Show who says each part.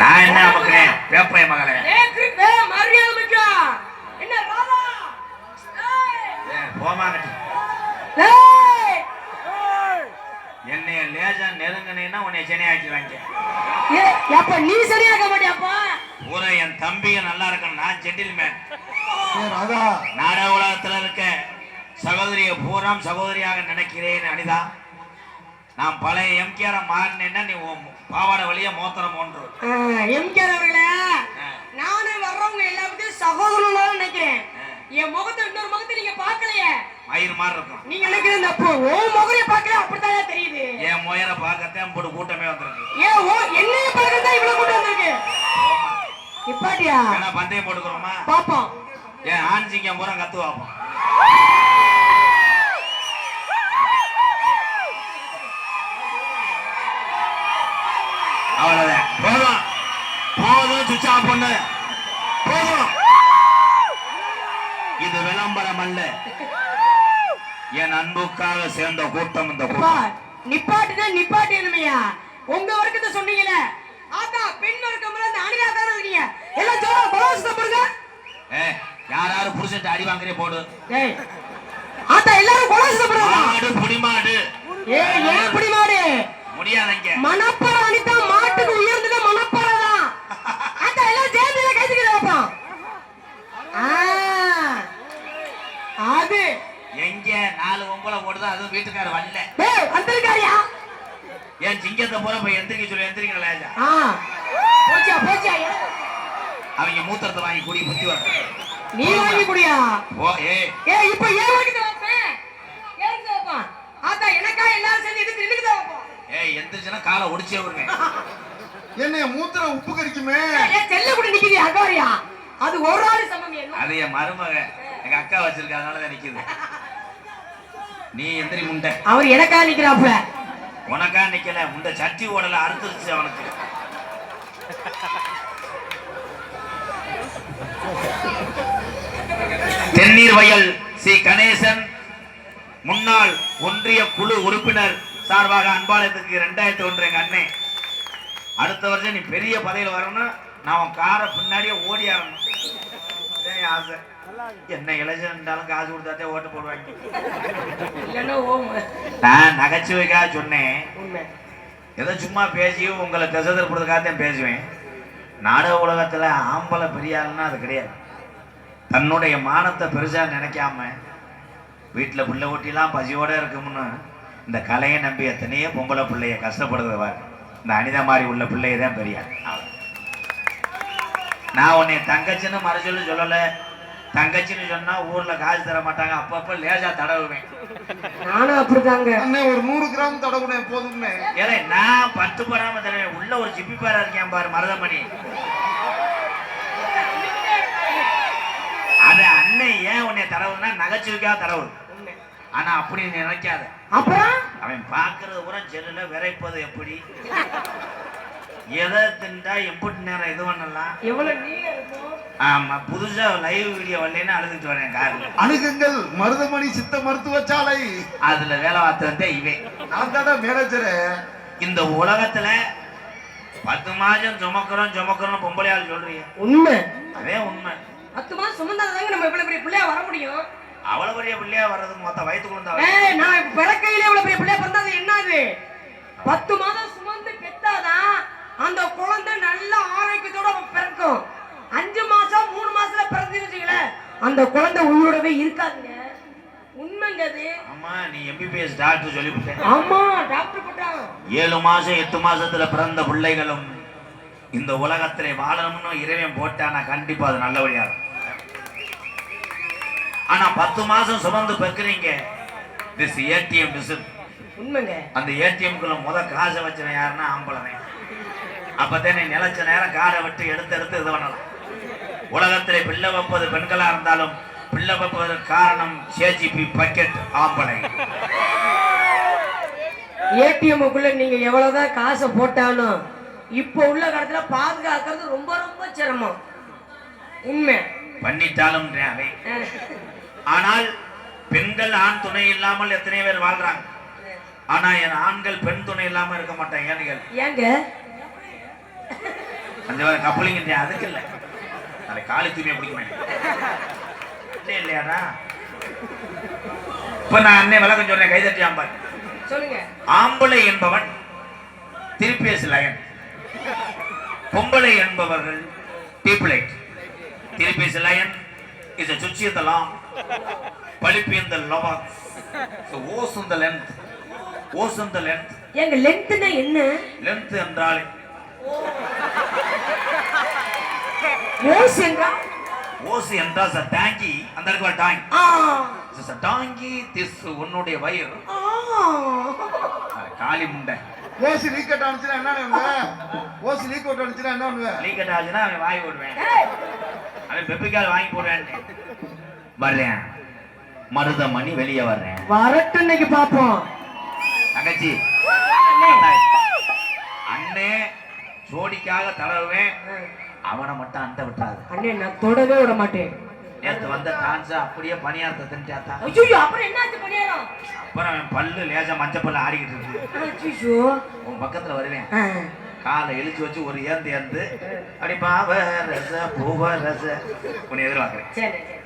Speaker 1: நான் என்ன அமுக்கிறேன் வேப்பைய மகளே. என்னைய லேசா நெருங்கினீன்னா உன்னை சனியாக்கிடுவாங்க
Speaker 2: ஏய், அப்ப நீ சரியாக்க மாட்டியாப்பா
Speaker 1: பூரா என் தம்பிங்க நல்லா இருக்கணும். நான் ஜென்டில்மேன்
Speaker 3: ஏ ராதா.
Speaker 1: நாடக உலகத்துல இருக்க சகோதரியை பூராம் சகோதரியாக நினைக்கிறேன் அனிதா. நான் பழைய எம்கேஆர் மாறினேன்னா நீ பாவாடை வழியா மோத்திரம் ஒன்று
Speaker 2: எம்கேஆர் அவர்களே நானும் வர்றவங்க எல்லாத்தையும் சகோதரனால நினைக்கிறேன். என் முகத்தை இன்னொரு முகத்தை நீங்க பார்க்கலையே.
Speaker 1: மயிர் மாதிரி இருக்கும்.
Speaker 2: நீங்க நினைக்கிறது தப்பு உன் முகரைய பார்க்கல அப்படித்தான் தெரியுது?
Speaker 1: என் முயரை பார்க்கத்தான் போட்டு கூட்டமே வந்திருக்கு.
Speaker 2: ஏன் ஓ என்னைய பார்க்கறதா இவ்வளவு கூட்டம் வந்திருக்கு? நிப்பாட்டியா
Speaker 1: ஏன்னா பந்தயம் போட்டுக்கிறோமா?
Speaker 2: பாப்போம்
Speaker 1: ஏன் ஆஞ்சிங்க பூரா கத்து பார்ப்போம் அவ்வளவுதான் போதும் சுவிட்ச் ஆஃப் பண்ணு. போதும். இது விளம்பரம் அல்ல. என் அன்புக்காக சேர்ந்த கூட்டம் இந்த கூட்டம்.
Speaker 2: நிப்பாட்டுனா நிப்பாட்டு என்னமையா? உங்க வர்க்கத்தை சொன்னீங்கல்ல. ஆத்தா பெண் வர்க்கம் அந்த தானே இருக்கீங்க. எல்லாம் ஜோரா பலவசத்தை போடுங்க
Speaker 1: ஏ யாராரு புருஷன் அடி வாங்குறே போடு.
Speaker 2: ஏய் ஆத்தா எல்லாரும் பலவசத்தை போடுங்க
Speaker 1: மாடு புடிமாடு
Speaker 2: ஏய் ஏன் இப்படி மாடு
Speaker 1: முடியாதங்க
Speaker 2: மணப்பற அனிதா மாட்டுக்கு உயர்ந்தது மணப்பற தான் ஆத்தா எல்லாம் சேர்ந்து இதை கைதுக்கு வைப்போம் ஆ அது
Speaker 1: எங்க நாலு ஒம்பளை போடுதோ அதுவும் வீட்டுக்கார வரல.
Speaker 2: வந்திருக்காரியா?
Speaker 1: ஏன் சிங்கத்தை போற போய் எந்திரிக்க சொல்லி
Speaker 2: போச்சியா போச்சியா
Speaker 1: அவங்க மூத்திரத்தை வாங்கி குடி புத்தி வர
Speaker 2: நீ வாங்கி குடியா?
Speaker 1: ஓ ஏ.
Speaker 2: ஏய் இப்போ ஏன் வாங்கிட்டு வைப்பேன் ஏன் ஆத்தா எனக்கா எல்லாரும் சேர்ந்து இதுக்கு நின்னுக்கு
Speaker 1: ஏய் எந்திரிச்சுன்னா காலை ஒடிச்சே வருவேன்
Speaker 3: என்னைய மூத்திர உப்பு கறிக்குமே
Speaker 2: ஏன் செல்ல கூட நிக்குது அகோரியா. அது ஒரு ஆள் சமம் என்ன
Speaker 1: அது என் மருமக எங்க அக்கா வச்சிருக்க அதனாலதான் நிக்குது. நீ எந்திரி முண்டை.
Speaker 2: அவர் எனக்கா நிக்கிறாப்புல.
Speaker 1: உனக்கா நிக்கல. முண்டை சட்டி ஓடல அறுத்துருச்சு அவனுக்கு. தென்னீர் வயல் சி. கணேசன் முன்னாள் ஒன்றிய குழு உறுப்பினர் சார்பாக அன்பாலயத்துக்கு ரெண்டாயிரத்தி ஒன்று எங்க அண்ணே. அடுத்த வருஷம் நீ பெரிய பதவியில் வரணும் நான் உன் காரை பின்னாடியே ஓடி என் ஆசை. என்ன இளைஞர் இருந்தாலும் காசு கொடுத்தாத்தே ஓட்டு போடுவாங்க.
Speaker 2: இல்லன்னா
Speaker 1: நான் நகைச்சுவைக்காக சொன்னேன். ஏதோ சும்மா பேசி உங்களை திசை திருப்பதுக்காக தான் பேசுவேன். நாடக உலகத்தில் ஆம்பளை பெரிய ஆளுன்னா அது கிடையாது. தன்னுடைய மானத்தை பெருசாக நினைக்காம வீட்டில் பிள்ளை ஒட்டிலாம் பசியோட இருக்கும்னு இந்த கலையை நம்பி எத்தனையோ பொம்பளை பிள்ளைய கஷ்டப்படுறவர் இந்த அனிதா மாதிரி உள்ள பிள்ளைய தான் பெரிய ஆள். அவ்வளவு. நான் உன்னை தங்கச்சின்னு மறைச்சொல்லி சொல்லலை. தங்கச்சின்னு சொன்னா ஊர்ல காசு தர மாட்டாங்க. அப்பப்ப லேசா தடவுவேன்.
Speaker 2: நானும் அப்படிதாங்க.
Speaker 3: அண்ணே ஒரு நூறு கிராம் தடவுனே போதும்னே.
Speaker 1: ஏலே நான் பத்து தருவேன் உள்ள ஒரு சிப்பி பேரா இருக்கேன் பாரு மருதமணி. அது அண்ணன் ஏன் உன்னை தடவுனா நகைச்சுவைக்காக தடவு. ஆனா அப்படி நினைக்காத.
Speaker 2: அப்புறம்?
Speaker 1: அவன் பார்க்கறது பூரா செல்லுல விரைப்பது எப்படி? எதை திண்டா எப்படி நேரம் இது பண்ணலாம்?
Speaker 2: எவ்வளவு நீளம் இருக்கும்?
Speaker 1: ஆமா புதுசா லைவ் வீடியோ வரலைன்னு அழுதுட்டு வரேன் கார்ல
Speaker 3: அணுகுங்கள் மருதமணி சித்த மருத்துவசாலை
Speaker 1: அதுல வேலை பார்த்து வந்தே இவன்.
Speaker 3: நான் தானே மேனேஜரு
Speaker 1: இந்த உலகத்துல பத்து மாதம் சுமக்கிறோம் சுமக்கிறோம் பொம்பளையாள் சொல்றீங்க
Speaker 2: உண்மை.
Speaker 1: அதே உண்மை.
Speaker 2: பத்து மாசம் சுமந்தாதாங்க நம்ம இவ்வளவு பெரிய பிள்ளையா வர முடியும்?
Speaker 1: அவ்வளவு பெரிய பிள்ளையா வர்றதுக்கு மொத்த வயிற்றுக்குள்ள
Speaker 2: ஏய் நான் பிறக்கையிலே இவ்வளவு பெரிய பிள்ளையா பிறந்தா அது என்னது? பத்து மாதம் சுமந்து பெத்தாதான் அந்த குழந்தை நல்ல ஆரோக்கியத்தோட பிறக்கும். அஞ்சு மாசம் மூணு மாசத்துல பிறந்து அந்த குழந்தை உயிரோடவே இருக்காதுங்க. உண்மைங்க அது
Speaker 1: ஆமா நீ எம்பிபிஎஸ் டாக்டர் சொல்லிவிட்டேன்
Speaker 2: ஆமா டாக்டர் போட்டாங்க
Speaker 1: ஏழு மாசம் எட்டு மாசத்துல பிறந்த பிள்ளைகளும் இந்த உலகத்திலே வாழணும்னு இறைவன் போட்டானா கண்டிப்பா அது நல்லபடியா. ஆனா பத்து மாசம் சுமந்து பெக்குறீங்க திஸ் ஏடிஎம் மிஷின்
Speaker 2: உண்மைங்க.
Speaker 1: அந்த ஏடிஎம்குள்ள முத காசை வச்சவன் யாருன்னா ஆம்பளவன் அப்பதான் நிலைச்ச நேரம் காரை விட்டு எடுத்து எடுத்து இது பண்ணலாம். உலகத்திலே பிள்ளை வைப்பது பெண்களா இருந்தாலும் பிள்ளை வைப்பதற்கு காரணம் சேஜிபி பக்கெட் ஆம்பளை.
Speaker 2: ஏடிஎம்க்குள்ள நீங்க எவ்வளவுதான் காசை போட்டாலும் இப்போ உள்ள காலத்துல பாதுகாக்கிறது ரொம்ப ரொம்ப சிரமம். உண்மை.
Speaker 1: பண்ணிட்டாலும். ஆனால் பெண்கள் ஆண் துணை இல்லாமல் எத்தனை பேர் வாழ்றாங்க? ஆனா என் ஆண்கள் பெண் துணை இல்லாம இருக்க மாட்டாங்க. ஏன்னு.
Speaker 2: ஏங்க?
Speaker 1: அந்த வேற கப்பலிங்க அதுக்கு இல்லை. அதை காலி தூய்மையை குடிக்குமே இல்லை இல்லையாடா? இப்ப நான் அண்ணன் விளக்கம் சொல்றேன் கைதட்டி ஆம்பார்
Speaker 2: சொல்லுங்க.
Speaker 1: ஆம்பளை என்பவன் திருப்பியஸ் லயன் பொம்பளை என்பவர்கள் டீப்லைட் திருப்பியஸ் லயன் இஸ் சுச்சி இந்த லாங் பழிப்பு இந்த லவர் ஓஸ் இந்த லென்த் ஓஸ் இந்த லென்த்
Speaker 2: எங்க லென்த்னா என்ன?
Speaker 1: லென்த் என்றால்
Speaker 2: ஓஸ் என்றா
Speaker 1: ஓஸ் என்றால் சார் டாங்கி அந்த இடத்துல டாங்கி
Speaker 2: ஆ
Speaker 1: டாங்கி திஸ் உன்னுடைய வயிறு காளி முண்டை
Speaker 3: ஓசி லீக் அவுட் ஆனிச்சுனா என்ன பண்ணுவேன் ஓசி லீக் அவுட் ஆனிச்சுனா என்ன பண்ணுவேன்
Speaker 1: லீக்கட் ஆச்சுன்னா அவன் வாங்கி போடுவேன்
Speaker 2: ஏய்,
Speaker 1: அவன் பெப்பிக்கால் வாங்கி போடுவேன் வர்றேன் மருதமணி வெளியே வர்றேன்.
Speaker 2: வரட்டும் இன்னைக்கு பாப்போம்.
Speaker 1: தங்கச்சி.
Speaker 2: அண்ணே.
Speaker 1: அண்ணே ஜோடிக்காக தடவுவேன். அவனை மட்டும் அந்த விட்டுறாது
Speaker 2: அண்ணே நான் தொடவே விட மாட்டேன்.
Speaker 1: நேத்து வந்த டான்ஸ் அப்படியே பணியாரத்தை தின்ட்டாத்தா
Speaker 2: ஐயோ அப்புறம் என்ன ஆச்சு பண்ணியாரம்
Speaker 1: அப்புறம் பல்லு லேசா மஞ்சள் பல்லு ஆடிக்கிட்டு இருக்கு
Speaker 2: ஐயோ
Speaker 1: உன் பக்கத்துல வருவேன். காலை இழுச்சு வச்சு ஒரு ஏந்து ஏந்து அப்படி பாவ ரச பூவ ரச உன்னை எதிர்பார்க்கிறேன்.
Speaker 2: சரி சரி.